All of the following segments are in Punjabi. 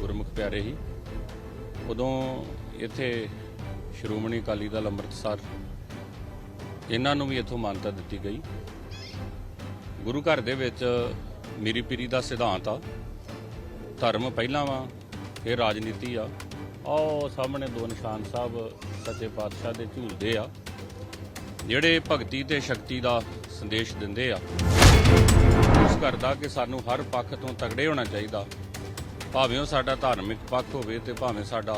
ਗੁਰਮੁਖ ਪਿਆਰੇ ਸੀ ਉਦੋਂ ਇੱਥੇ ਸ਼੍ਰੋਮਣੀ ਅਕਾਲੀ ਦਲ ਅੰਮ੍ਰਿਤਸਰ, ਇਹਨਾਂ ਨੂੰ ਵੀ ਇੱਥੋਂ ਮਾਨਤਾ ਦਿੱਤੀ ਗਈ। ਗੁਰੂ ਘਰ ਦੇ ਵਿੱਚ ਮੀਰੀ ਪੀਰੀ ਦਾ ਸਿਧਾਂਤ ਆ, ਧਰਮ ਪਹਿਲਾਂ ਵਾ, ਫਿਰ ਰਾਜਨੀਤੀ ਆ। ਆਹ ਸਾਹਮਣੇ ਦੋ ਨਿਸ਼ਾਨ ਸਾਹਿਬ ਸੱਚੇ ਪਾਤਸ਼ਾਹ ਦੇ ਝੂਲਦੇ ਆ, ਜਿਹੜੇ ਭਗਤੀ ਤੇ ਸ਼ਕਤੀ ਦਾ ਸੰਦੇਸ਼ ਦਿੰਦੇ ਆ। ਉਸ ਕਰਦਾ ਕਿ ਸਾਨੂੰ ਹਰ ਪੱਖ ਤੋਂ ਤਗੜੇ ਹੋਣਾ ਚਾਹੀਦਾ। ਭਾਵੇਂ ਉਹ ਸਾਡਾ ਧਾਰਮਿਕ ਪੱਖ ਹੋਵੇ ਤੇ ਭਾਵੇਂ ਸਾਡਾ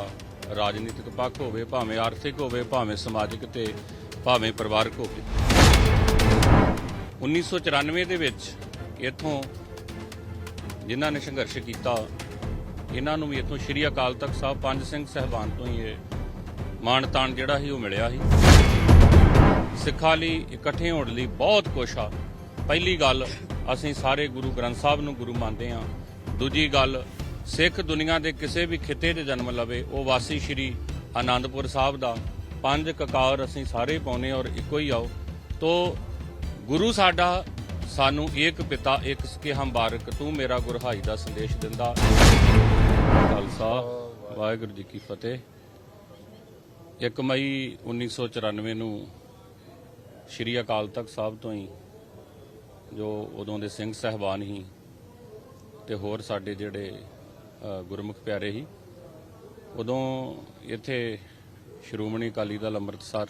ਰਾਜਨੀਤਿਕ ਪੱਖ ਹੋਵੇ, ਭਾਵੇਂ ਆਰਥਿਕ ਹੋਵੇ, ਭਾਵੇਂ ਸਮਾਜਿਕ ਤੇ ਭਾਵੇਂ ਪਰਿਵਾਰਕ ਹੋਵੇ। 1994 ਦੇ ਵਿੱਚ ਇੱਥੋਂ ਜਿਨ੍ਹਾਂ ਨੇ ਸੰਘਰਸ਼ ਕੀਤਾ, ਇਹਨਾਂ ਨੂੰ ਵੀ ਇੱਥੋਂ ਸ਼੍ਰੀ ਅਕਾਲ ਤਖਤ ਸਾਹਿਬ ਪੰਜ ਸਿੰਘ ਸਹਿਬਾਨ ਤੋਂ ਹੀ ਇਹ ਮਾਣ ਤਾਣ ਜਿਹੜਾ ਸੀ ਉਹ ਮਿਲਿਆ ਸੀ। ਸਿੱਖਾਂ ਲਈ, ਇਕੱਠੇ ਹੋਣ ਲਈ ਬਹੁਤ ਕੁਛ ਆ। ਪਹਿਲੀ ਗੱਲ, ਅਸੀਂ ਸਾਰੇ ਗੁਰੂ ਗ੍ਰੰਥ ਸਾਹਿਬ ਨੂੰ ਗੁਰੂ ਮੰਨਦੇ ਆ ਦੂਜੀ ਗੱਲ ਸਿੱਖ ਦੁਨੀਆ ਦੇ ਕਿਸੇ ਵੀ ਖਿੱਤੇ 'ਚ ਜਨਮ ਲਵੇ, ਉਹ ਵਾਸੀ ਸ਼੍ਰੀ ਆਨੰਦਪੁਰ ਸਾਹਿਬ ਦਾ ਪੰਜ ਕਕਾਰ ਅਸੀਂ ਸਾਰੇ ਪਾਉਨੇ ਔਰ ਇੱਕੋ ਹੀ ਆਓ। ਤੋ ਗੁਰੂ ਸਾਡਾ, ਸਾਨੂੰ ਏਕ ਪਿਤਾ ਇੱਕ ਸਕੇ ਹਮ ਬਾਰਕ ਤੂੰ ਮੇਰਾ ਗੁਰਹਾਈ ਦਾ ਸੰਦੇਸ਼ ਦਿੰਦਾ। ਖਾਲਸਾ, ਵਾਹਿਗੁਰੂ ਜੀ ਕੀ ਫਤਿਹ। 1 ਮਈ 1994 ਨੂੰ ਸ਼੍ਰੀ ਅਕਾਲ ਤਖਤ ਸਾਹਿਬ ਤੋਂ ਹੀ, ਜੋ ਉਦੋਂ ਦੇ ਸਿੰਘ ਸਹਿਬਾਨ ਹੀ, ਤੇ ਹੋਰ ਸਾਡੇ ਜਿਹੜੇ ਗੁਰਮੁਖ ਪਿਆਰੇ ਸੀ ਉਦੋਂ ਇੱਥੇ ਸ਼੍ਰੋਮਣੀ ਅਕਾਲੀ ਦਲ ਅੰਮ੍ਰਿਤਸਰ,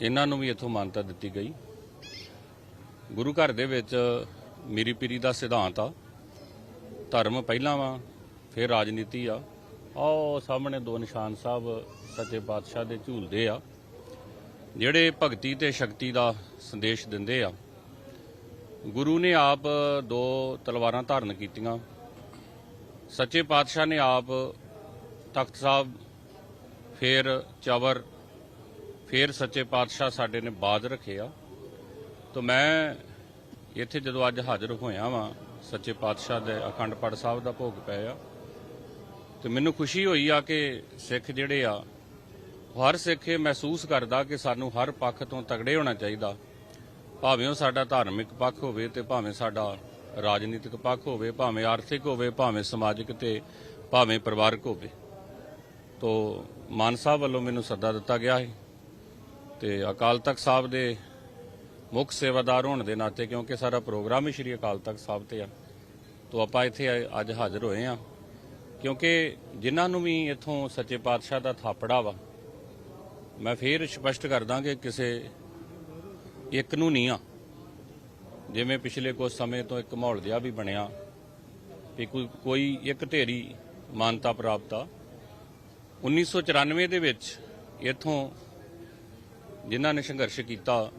ਇਹਨਾਂ ਨੂੰ ਵੀ ਇੱਥੋਂ ਮਾਨਤਾ ਦਿੱਤੀ ਗਈ। ਗੁਰੂ ਘਰ ਦੇ ਵਿੱਚ ਮੀਰੀ ਪੀਰੀ ਦਾ ਸਿਧਾਂਤ ਆ, ਧਰਮ ਪਹਿਲਾਂ ਵਾ, ਫਿਰ ਰਾਜਨੀਤੀ ਆ। ਆਹ ਸਾਹਮਣੇ ਦੋ ਨਿਸ਼ਾਨ ਸਾਹਿਬ ਸੱਚੇ ਪਾਤਸ਼ਾਹ ਦੇ ਝੂਲਦੇ ਆ, ਜਿਹੜੇ ਭਗਤੀ ਤੇ ਸ਼ਕਤੀ ਦਾ ਸੰਦੇਸ਼ ਦਿੰਦੇ ਆ। ਗੁਰੂ ਨੇ ਆਪ ਦੋ ਤਲਵਾਰਾਂ ਧਾਰਨ ਕੀਤੀਆਂ। ਸੱਚੇ ਪਾਤਸ਼ਾਹ ਨੇ ਆਪ ਤਖਤ ਸਾਹਿਬ, ਫਿਰ ਚਵਰ, ਫਿਰ ਸੱਚੇ ਪਾਤਸ਼ਾਹ ਸਾਡੇ ਨੇ ਬਾਜ਼ ਰੱਖੇ ਆ। ਤਾਂ ਮੈਂ ਇੱਥੇ ਜਦੋਂ ਅੱਜ ਹਾਜ਼ਰ ਹੋਇਆ ਵਾਂ, ਸੱਚੇ ਪਾਤਸ਼ਾਹ ਦੇ ਅਖੰਡ ਪਾਠ ਸਾਹਿਬ ਦਾ ਭੋਗ ਪਿਆ ਆ। ਤੇ ਮੈਨੂੰ ਖੁਸ਼ੀ ਹੋਈ ਆ ਕਿ ਸਿੱਖ ਜਿਹੜੇ ਆ, ਹਰ ਸਿੱਖ ਇਹ ਮਹਿਸੂਸ ਕਰਦਾ ਕਿ ਸਾਨੂੰ ਹਰ ਪੱਖ ਤੋਂ ਤਗੜੇ ਹੋਣਾ ਚਾਹੀਦਾ। ਭਾਵੇਂ ਉਹ ਸਾਡਾ ਧਾਰਮਿਕ ਪੱਖ ਹੋਵੇ ਤੇ ਭਾਵੇਂ ਸਾਡਾ ਰਾਜਨੀਤਿਕ ਪੱਖ ਹੋਵੇ, ਭਾਵੇਂ ਆਰਥਿਕ ਹੋਵੇ, ਭਾਵੇਂ ਸਮਾਜਿਕ ਤੇ ਭਾਵੇਂ ਪਰਿਵਾਰਕ ਹੋਵੇ। ਤੋ ਮਾਨ ਸਾਹਿਬ ਵੱਲੋਂ ਮੈਨੂੰ ਸੱਦਾ ਦਿੱਤਾ ਗਿਆ ਹੈ ਤੇ ਅਕਾਲ ਤਖਤ ਸਾਹਿਬ ਦੇ ਮੁੱਖ ਸੇਵਾਦਾਰ ਹੋਣ ਦੇ ਨਾਤੇ, ਕਿਉਂਕਿ ਸਾਰਾ ਪ੍ਰੋਗਰਾਮ ਹੀ ਸ਼੍ਰੀ ਅਕਾਲ ਤਖਤ ਸਾਹਿਬ ਤੇ ਆ, ਤੋ ਆਪਾਂ ਇੱਥੇ ਅੱਜ ਹਾਜ਼ਰ ਹੋਏ ਆ। ਕਿਉਂਕਿ ਜਿਨ੍ਹਾਂ ਨੂੰ ਵੀ ਇੱਥੋਂ ਸੱਚੇ ਪਾਤਸ਼ਾਹ ਦਾ ਥਾਪੜਾ ਵਾ, ਮੈਂ ਫੇਰ ਸਪਸ਼ਟ ਕਰਦਾ ਕਿ ਕਿਸੇ ਇੱਕ ਨੂੰ ਨਹੀਂ ਆ। ਜਿਵੇਂ ਪਿਛਲੇ ਕੁਝ ਸਮੇਂ ਤੋਂ ਇੱਕ ਮਾਹੌਲ ਜਿਹਾ ਵੀ ਬਣਿਆ ਕਿ ਕੋਈ ਕੋਈ ਇੱਕ ਢੇਰੀ ਮਾਨਤਾ ਪ੍ਰਾਪਤ ਆ। 1994 ਦੇ ਵਿੱਚ ਇੱਥੋਂ ਜਿਨ੍ਹਾਂ ਨੇ ਸੰਘਰਸ਼ ਕੀਤਾ,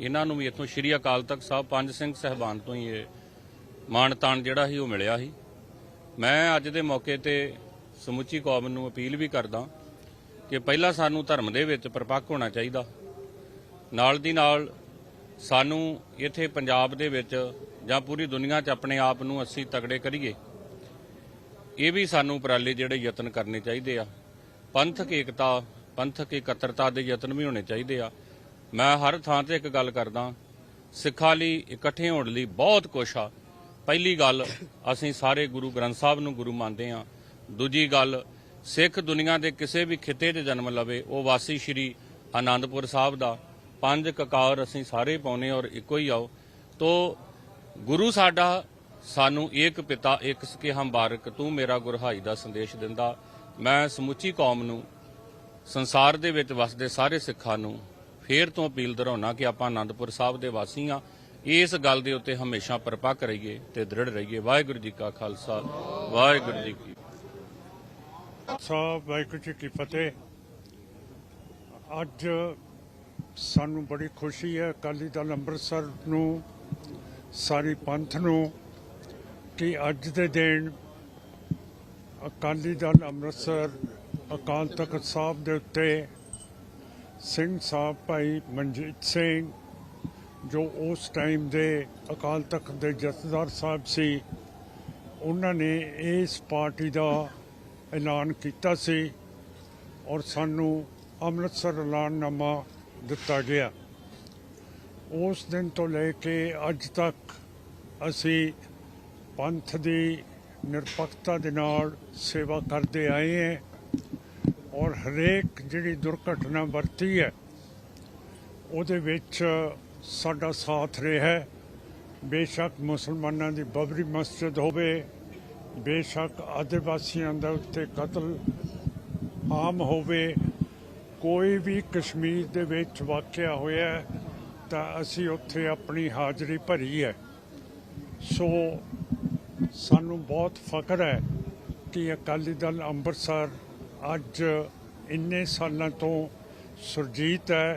ਇਹਨਾਂ ਨੂੰ ਵੀ ਇੱਥੋਂ ਸ਼੍ਰੀ ਅਕਾਲ ਤਖਤ ਸਾਹਿਬ ਪੰਜ ਸਿੰਘ ਸਹਿਬਾਨ ਤੋਂ ਹੀ ਇਹ ਮਾਣ ਤਾਣ ਜਿਹੜਾ ਸੀ ਉਹ ਮਿਲਿਆ ਸੀ। ਮੈਂ ਅੱਜ ਦੇ ਮੌਕੇ ਤੇ ਸਮੁੱਚੀ ਕੌਮ ਨੂੰ ਅਪੀਲ ਵੀ ਕਰਦਾ ਕਿ ਪਹਿਲਾਂ ਸਾਨੂੰ ਧਰਮ ਦੇ ਵਿੱਚ ਪਰਪੱਕ ਹੋਣਾ ਚਾਹੀਦਾ। ਨਾਲ ਦੀ ਨਾਲ ਸਾਨੂੰ ਇੱਥੇ ਪੰਜਾਬ ਦੇ ਵਿੱਚ ਜਾਂ ਪੂਰੀ ਦੁਨੀਆ 'ਚ ਆਪਣੇ ਆਪ ਨੂੰ ਅਸੀਂ ਤਗੜੇ ਕਰੀਏ। ਇਹ ਵੀ ਸਾਨੂੰ ਉਪਰਾਲੇ ਜਿਹੜੇ ਯਤਨ ਕਰਨੇ ਚਾਹੀਦੇ ਆ। ਪੰਥਕ ਏਕਤਾ, ਪੰਥਕ ਇਕੱਤਰਤਾ ਦੇ ਯਤਨ ਵੀ ਹੋਣੇ ਚਾਹੀਦੇ ਆ। ਮੈਂ ਹਰ ਥਾਂ ਤੇ ਇੱਕ ਗੱਲ ਕਰਦਾ, ਸਿੱਖਾਂ ਲਈ ਇਕੱਠੇ ਹੋਣ ਲਈ ਬਹੁਤ ਕੁਛ ਆ। ਪਹਿਲੀ ਗੱਲ, ਅਸੀਂ ਸਾਰੇ ਗੁਰੂ ਗ੍ਰੰਥ ਸਾਹਿਬ ਨੂੰ ਗੁਰੂ ਮੰਨਦੇ ਆ ਦੂਜੀ ਗੱਲ, ਸਿੱਖ ਦੁਨੀਆ ਦੇ ਕਿਸੇ ਵੀ ਖਿੱਤੇ 'ਚ ਜਨਮ ਲਵੇ, ਉਹ ਵਾਸੀ ਸ਼੍ਰੀ ਆਨੰਦਪੁਰ ਸਾਹਿਬ ਦਾ। ਪੰਜ ਕਕਾਰ ਅਸੀਂ ਸਾਰੇ ਪਾਉਨੇ ਔਰ ਇੱਕੋ ਹੀ ਆਓ। ਤੋ ਗੁਰੂ ਸਾਡਾ, ਸਾਨੂੰ ਏਕ ਪਿਤਾ ਇੱਕ ਸਕੇ ਹਮ ਬਾਰਕ, ਤੂੰ ਮੇਰਾ ਗੁਰਹਾਈ ਦਾ ਸੰਦੇਸ਼ ਦਿੰਦਾ। ਮੈਂ ਸਮੁੱਚੀ ਕੌਮ ਨੂੰ, ਸੰਸਾਰ ਦੇ ਵਿੱਚ ਵਸਦੇ ਸਾਰੇ ਸਿੱਖਾਂ ਨੂੰ ਫੇਰ ਤੋਂ ਅਪੀਲ ਦਰਾਉਣਾ ਕਿ ਆਪਾਂ ਆਨੰਦਪੁਰ ਸਾਹਿਬ ਦੇ ਵਾਸੀ ਆ ਇਸ ਗੱਲ ਦੇ ਉੱਤੇ ਹਮੇਸ਼ਾ ਪਰਪੱਕ ਰਹੀਏ ਤੇ ਦ੍ਰਿੜ ਰਹੀਏ। ਵਾਹਿਗੁਰੂ ਜੀ ਕਾ ਖਾਲਸਾ, ਵਾਹਿਗੁਰੂ ਜੀ ਕੀ ਸਾਹਿਬ, ਵਾਹਿਗੁਰੂ ਜੀ ਕੀ ਫਤਿਹ। ਅੱਜ ਸਾਨੂੰ ਬੜੀ ਖੁਸ਼ੀ ਹੈ, ਅਕਾਲੀ ਦਲ ਅੰਮ੍ਰਿਤਸਰ ਨੂੰ, ਸਾਰੀ ਪੰਥ ਨੂੰ, ਕਿ ਅੱਜ ਦੇ ਦਿਨ ਅਕਾਲੀ ਦਲ ਅੰਮ੍ਰਿਤਸਰ ਅਕਾਲ ਤਖਤ ਸਾਹਿਬ ਦੇ ਉੱਤੇ ਸਿੰਘ ਸਾਹਿਬ ਭਾਈ ਮਨਜੀਤ ਸਿੰਘ, ਜੋ ਉਸ ਟਾਈਮ ਦੇ ਅਕਾਲ ਤਖਤ ਦੇ ਜਥੇਦਾਰ ਸਾਹਿਬ ਸੀ, ਉਹਨਾਂ ਨੇ ਇਸ ਪਾਰਟੀ ਦਾ ਐਲਾਨ ਕੀਤਾ ਸੀ ਔਰ ਸਾਨੂੰ ਅੰਮ੍ਰਿਤਸਰ ਐਲਾਨਨਾਮਾ ਦਿੱਤਾ ਗਿਆ। ਉਸ ਦਿਨ ਤੋਂ ਲੈ ਕੇ ਅੱਜ ਤੱਕ ਅਸੀਂ ਪੰਥ ਦੀ ਨਿਰਪੱਖਤਾ ਦੇ ਨਾਲ ਸੇਵਾ ਕਰਦੇ ਆਏ ਹੈ ਔਰ ਹਰੇਕ ਜਿਹੜੀ ਦੁਰਘਟਨਾ ਵਰਤੀ ਹੈ, ਉਹਦੇ ਵਿੱਚ ਸਾਡਾ ਸਾਥ ਰਿਹਾ ਹੈ। ਬੇਸ਼ੱਕ ਮੁਸਲਮਾਨਾਂ ਦੀ ਬਬਰੀ ਮਸਜਿਦ ਹੋਵੇ, ਬੇਸ਼ੱਕ ਆਦਿਵਾਸੀਆਂ ਦਾ ਉੱਤੇ ਕਤਲ ਆਮ ਹੋਵੇ ਕੋਈ ਵੀ ਕਸ਼ਮੀਰ ਦੇ ਵਿੱਚ ਵਾਕਿਆ ਹੋਇਆ ਤਾਂ ਅਸੀਂ ਉੱਥੇ ਆਪਣੀ ਹਾਜ਼ਰੀ ਭਰੀ ਹੈ। ਸੋ ਸਾਨੂੰ ਬਹੁਤ ਫਖਰ ਹੈ ਕਿ ਅਕਾਲੀ ਦਲ ਅੰਮ੍ਰਿਤਸਰ ਅੱਜ ਇੰਨੇ ਸਾਲਾਂ ਤੋਂ ਸੁਰਜੀਤ ਹੈ।